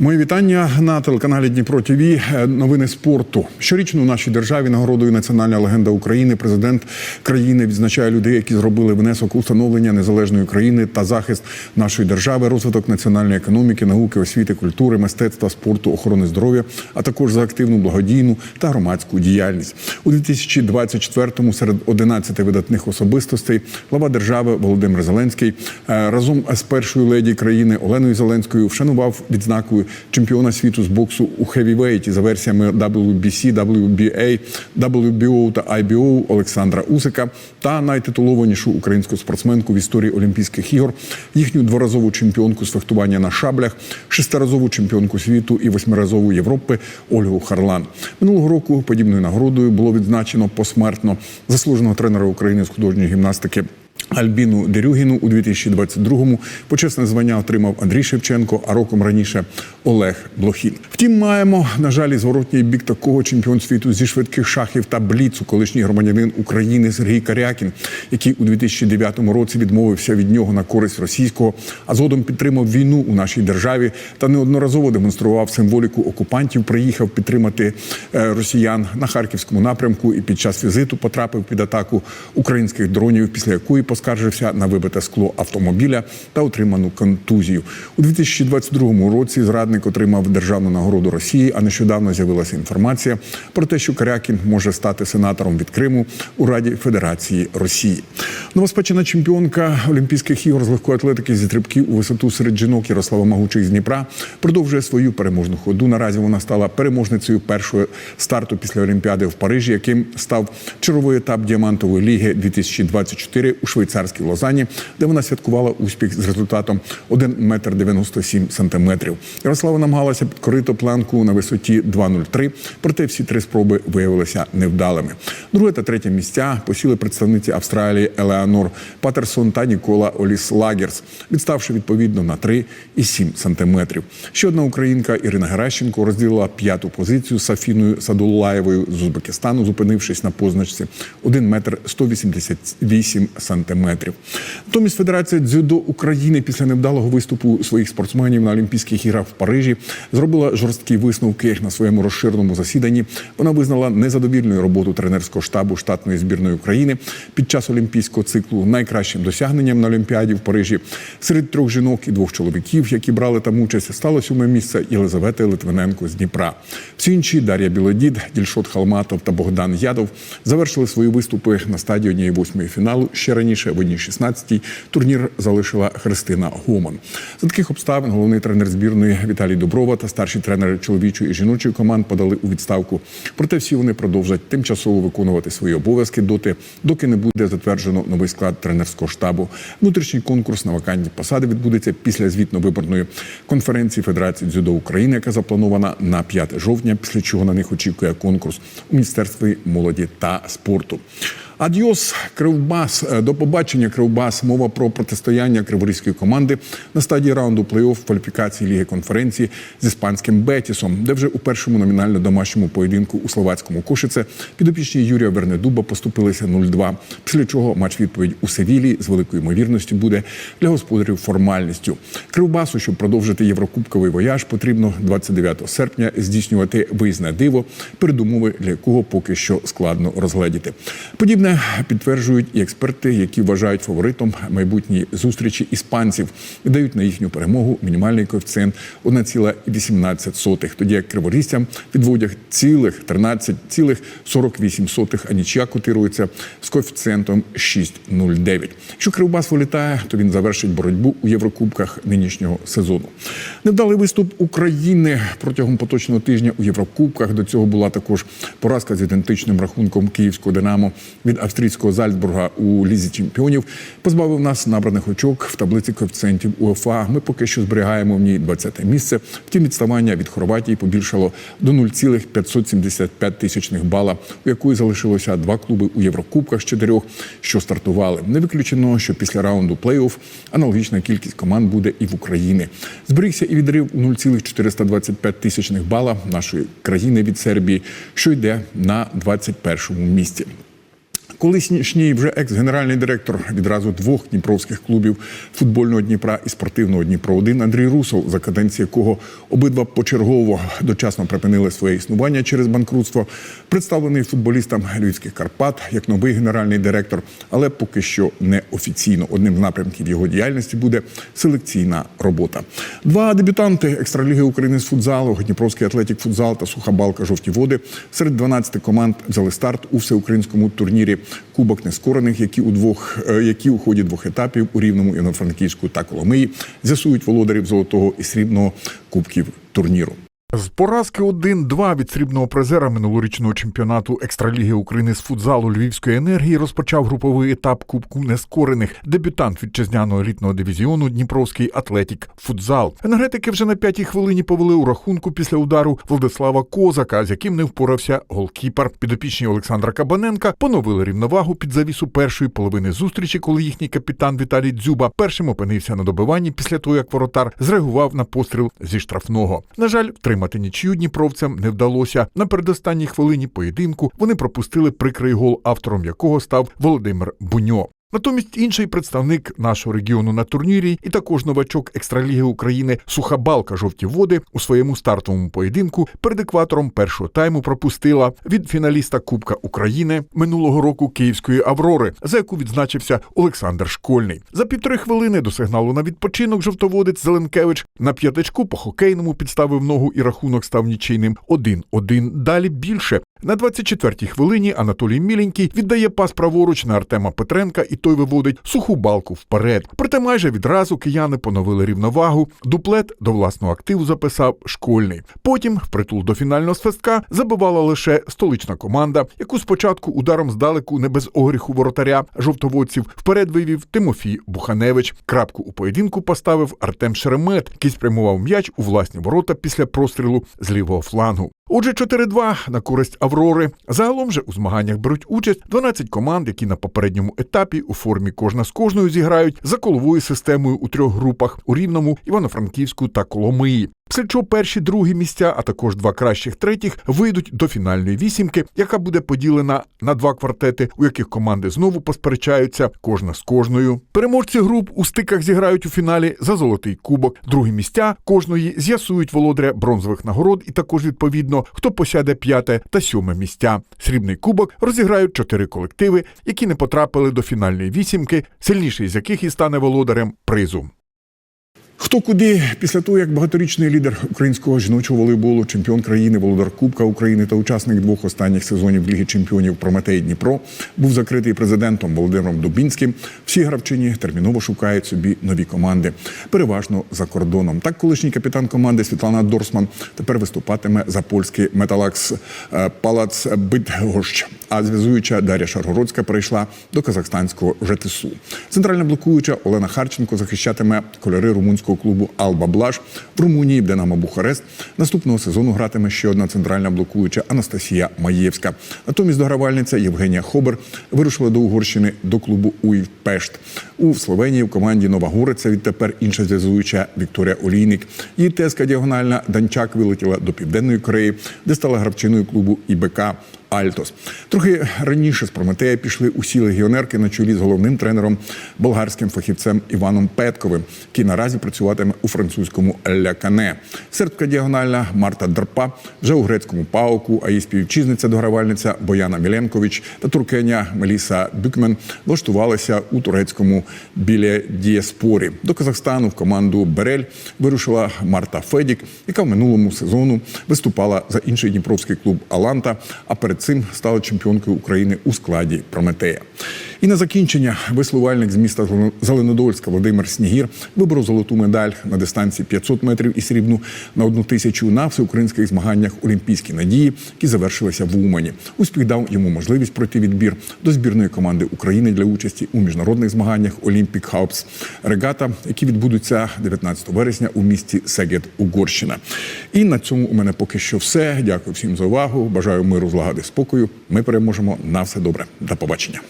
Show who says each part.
Speaker 1: Мої вітання на телеканалі Дніпро ТВ. Новини спорту. Щорічно у нашій державі нагородою національна легенда України. Президент країни відзначає людей, які зробили внесок у встановлення незалежної країни та захист нашої держави, розвиток національної економіки, науки, освіти, культури, мистецтва, спорту, охорони здоров'я, а також за активну благодійну та громадську діяльність. У 2024-му серед 11 видатних особистостей глава держави Володимир Зеленський е, разом з першою леді країни Оленою Зеленською вшанував відзнакою чемпіона світу з боксу у хевівейті за версіями WBC, WBA, WBO та IBO Олександра Усика та найтитулованішу українську спортсменку в історії Олімпійських ігор, їхню дворазову чемпіонку з фехтування на шаблях, шестиразову чемпіонку світу і восьмиразову Європи Ольгу Харлан. Минулого року подібною нагородою було відзначено посмертно заслуженого тренера України з художньої гімнастики. Альбіну Дерюгіну у 2022-му почесне звання отримав Андрій Шевченко, а роком раніше Олег Блохін. Втім, маємо на жаль зворотній бік такого чемпіон світу зі швидких шахів та бліцу, колишній громадянин України Сергій Карякін, який у 2009 році відмовився від нього на користь російського, а згодом підтримав війну у нашій державі та неодноразово демонстрував символіку окупантів. Приїхав підтримати е, росіян на харківському напрямку і під час візиту потрапив під атаку українських дронів, після якої поскаржився на вибите скло автомобіля та отриману контузію. У 2022 році зрадник отримав державну нагороду Росії. А нещодавно з'явилася інформація про те, що Карякін може стати сенатором від Криму у Раді Федерації Росії. Новоспечена чемпіонка Олімпійських ігор з легкої атлетики зі стрибків у висоту серед жінок Ярослава Магучих з Дніпра продовжує свою переможну ходу. Наразі вона стала переможницею першого старту після Олімпіади в Парижі, яким став черговий етап діамантової ліги 2024 у швейцарській Лозані, де вона святкувала успіх з результатом 1 метр 97 сантиметрів. Ярослава намагалася підкорити планку на висоті 2,03, проте всі три спроби виявилися невдалими. Друге та третє місця посіли представниці Австралії Елеонор Патерсон та Нікола Оліс Лагерс, відставши відповідно на 3 і 7 сантиметрів. Ще одна українка Ірина Геращенко розділила п'яту позицію з Сафіною Садулаєвою з Узбекистану, зупинившись на позначці 1 метр 188 сантиметрів. Натомість Федерація дзюдо України після невдалого виступу своїх спортсменів на Олімпійських іграх в Парижі зробила жорсткі висновки на своєму розширеному засіданні. Вона визнала незадовільною роботу тренерського штабу штатної збірної України під час олімпійського циклу найкращим досягненням на Олімпіаді в Парижі. Серед трьох жінок і двох чоловіків, які брали там участь, стало сьоме місце Єлизавети Литвиненко з Дніпра. Всі інші Дар'я Білодід, Дільшот Халматов та Богдан Ядов завершили свої виступи на стадії однієї восьмої фіналу. Ще раніше в одній 16-й турнір залишила Христина Гоман. За таких обставин головний тренер збірної Віталій Доброва та старші тренери чоловічої і жіночої команд подали у відставку. Проте всі вони продовжать тимчасово виконувати свої обов'язки доти, доки не буде затверджено новий склад тренерського штабу. Внутрішній конкурс на вакантні посади відбудеться після звітно-виборної конференції Федерації дзюдо України, яка запланована на 5 жовтня, після чого на них очікує конкурс у міністерстві молоді та спорту. Адіос Кривбас. Е, До побачення Кривбас. Мова про протистояння криворізької команди на стадії раунду плей-офф кваліфікації ліги конференції з іспанським Бетісом, де вже у першому номінально домашньому поєдинку у словацькому Кошице підопічні Юрія Вернедуба поступилися 0-2. Після чого матч відповідь у Севілі з великою ймовірністю буде для господарів формальністю. Кривбасу, щоб продовжити єврокубковий вояж, потрібно 29 серпня здійснювати виїзне диво, передумови для якого поки що складно розгледіти. Подібне підтверджують і експерти, які вважають фаворитом майбутньої зустрічі іспанців і дають на їхню перемогу мінімальний коефіцієнт 1,18, тоді як криворізцям відводять цілих 13,48, а нічия котирується з коефіцієнтом 6,09. Якщо Кривбас вилітає, то він завершить боротьбу у Єврокубках нинішнього сезону. Невдалий виступ України протягом поточного тижня у Єврокубках. До цього була також поразка з ідентичним рахунком київського Динамо від австрійського Зальцбурга у лізі чемпіонів. Позбавив нас набраних очок в таблиці коефіцієнтів УЕФА. Ми поки що зберігаємо в ній 20-те місце. Втім, відставання від Хорватії побільшало до 0,575 тисячних бала, у якої залишилося два клуби у Єврокубках з чотирьох, що стартували. Не виключено, що після раунду плей-офф аналогічна кількість команд буде і в Україні. Зберігся і відрив у 0,425 тисячних бала нашої країни від Сербії, що йде на 21-му місці. Колишній вже екс-генеральний директор відразу двох дніпровських клубів футбольного Дніпра і спортивного Дніпро 1 Андрій Русов, за каденції якого обидва почергово дочасно припинили своє існування через банкрутство, представлений футболістам Львівських Карпат як новий генеральний директор, але поки що не офіційно. Одним з напрямків його діяльності буде селекційна робота. Два дебютанти екстраліги України з футзалу, Дніпровський атлетік футзал та Сухабалка Жовті води серед 12 команд взяли старт у всеукраїнському турнірі Кубок нескорених, які у двох е, які у ході двох етапів у Рівному, Івано-Франківську та Коломиї з'ясують володарів золотого і срібного кубків турніру.
Speaker 2: З поразки 1-2 від срібного призера минулорічного чемпіонату Екстраліги України з футзалу Львівської енергії розпочав груповий етап Кубку нескорених. Дебютант вітчизняного елітного дивізіону Дніпровський Атлетік Футзал. Енергетики вже на п'ятій хвилині повели у рахунку після удару Владислава Козака, з яким не впорався голкіпер. Підопічні Олександра Кабаненка поновили рівновагу під завісу першої половини зустрічі, коли їхній капітан Віталій Дзюба першим опинився на добиванні після того, як воротар зреагував на постріл зі штрафного. На жаль, втримати нічию дніпровцям не вдалося. На передостанній хвилині поєдинку вони пропустили прикрий гол, автором якого став Володимир Буньо. Натомість інший представник нашого регіону на турнірі і також новачок екстраліги України Сухабалка жовті води у своєму стартовому поєдинку перед екватором першого тайму пропустила від фіналіста Кубка України минулого року Київської Аврори, за яку відзначився Олександр Школьний. За півтори хвилини до сигналу на відпочинок жовтоводець Зеленкевич на п'ятачку по хокейному підставив ногу і рахунок став нічийним 1-1. Далі більше. На 24-й хвилині Анатолій Міленький віддає пас праворуч на Артема Петренка, і той виводить суху балку вперед. Проте майже відразу кияни поновили рівновагу. Дуплет до власного активу записав школьний. Потім, впритул до фінального свистка, забивала лише столична команда, яку спочатку ударом здалеку не без огріху воротаря жовтоводців вперед вивів Тимофій Буханевич. Крапку у поєдинку поставив Артем Шеремет, який спрямував м'яч у власні ворота після прострілу з лівого флангу. Отже, 4-2 на користь Аврори. Загалом же у змаганнях беруть участь 12 команд, які на попередньому етапі у формі кожна з кожною зіграють за коловою системою у трьох групах у Рівному, Івано-Франківську та Коломиї. Чого перші другі місця, а також два кращих третіх, вийдуть до фінальної вісімки, яка буде поділена на два квартети, у яких команди знову посперечаються кожна з кожною. Переможці груп у стиках зіграють у фіналі за золотий кубок. Другі місця кожної з'ясують володаря бронзових нагород, і також відповідно хто посяде п'яте та сьоме місця. Срібний кубок розіграють чотири колективи, які не потрапили до фінальної вісімки, сильніший з яких і стане володарем призу.
Speaker 1: Хто куди після того, як багаторічний лідер українського жіночого волейболу, чемпіон країни, володар Кубка України та учасник двох останніх сезонів Ліги Чемпіонів Прометей Дніпро був закритий президентом Володимиром Дубінським. Всі гравчині терміново шукають собі нові команди, переважно за кордоном. Так, колишній капітан команди Світлана Дорсман тепер виступатиме за польський металакс е, Палац Битгощ. А зв'язуюча Дар'я Шаргородська перейшла до казахстанського ЖТСУ. Центральна блокуюча Олена Харченко захищатиме кольори румунського клубу Алба Блаш в Румунії Динамо Бухарест. Наступного сезону гратиме ще одна центральна блокуюча Анастасія Маєвська. Натомість догравальниця Євгенія Хобер вирушила до Угорщини до клубу УІВ Пешт. У Словенії в команді Нова Гориця відтепер інша зв'язуюча Вікторія Олійник. Її теска діагональна Данчак вилетіла до Південної Кореї, де стала гравчиною клубу ІБК. Альтос трохи раніше з Прометея пішли усі легіонерки на чолі з головним тренером болгарським фахівцем Іваном Петковим, який наразі працюватиме у французькому Ля-Кане. Сербська діагональна Марта Дрпа вже у грецькому пауку, а її співвітчизниця догравальниця Бояна Міленкович та туркеня Меліса Бюкмен влаштувалися у турецькому біля Дієспорі. До Казахстану в команду Берель вирушила Марта Федік, яка в минулому сезону виступала за інший дніпровський клуб Аланта. А перед цим стала чемпіонкою України у складі Прометея. І на закінчення веслувальник з міста Зеленодольська Володимир Снігір виборов золоту медаль на дистанції 500 метрів і срібну на одну тисячу на всеукраїнських змаганнях Олімпійські надії, які завершилися в Умані. Успіх дав йому можливість пройти відбір до збірної команди України для участі у міжнародних змаганнях Олімпік Хаупс регата, які відбудуться 19 вересня у місті Сегед, Угорщина. І на цьому у мене поки що все. Дякую всім за увагу. Бажаю миру, злагоди, спокою. Ми переможемо на все добре. До побачення.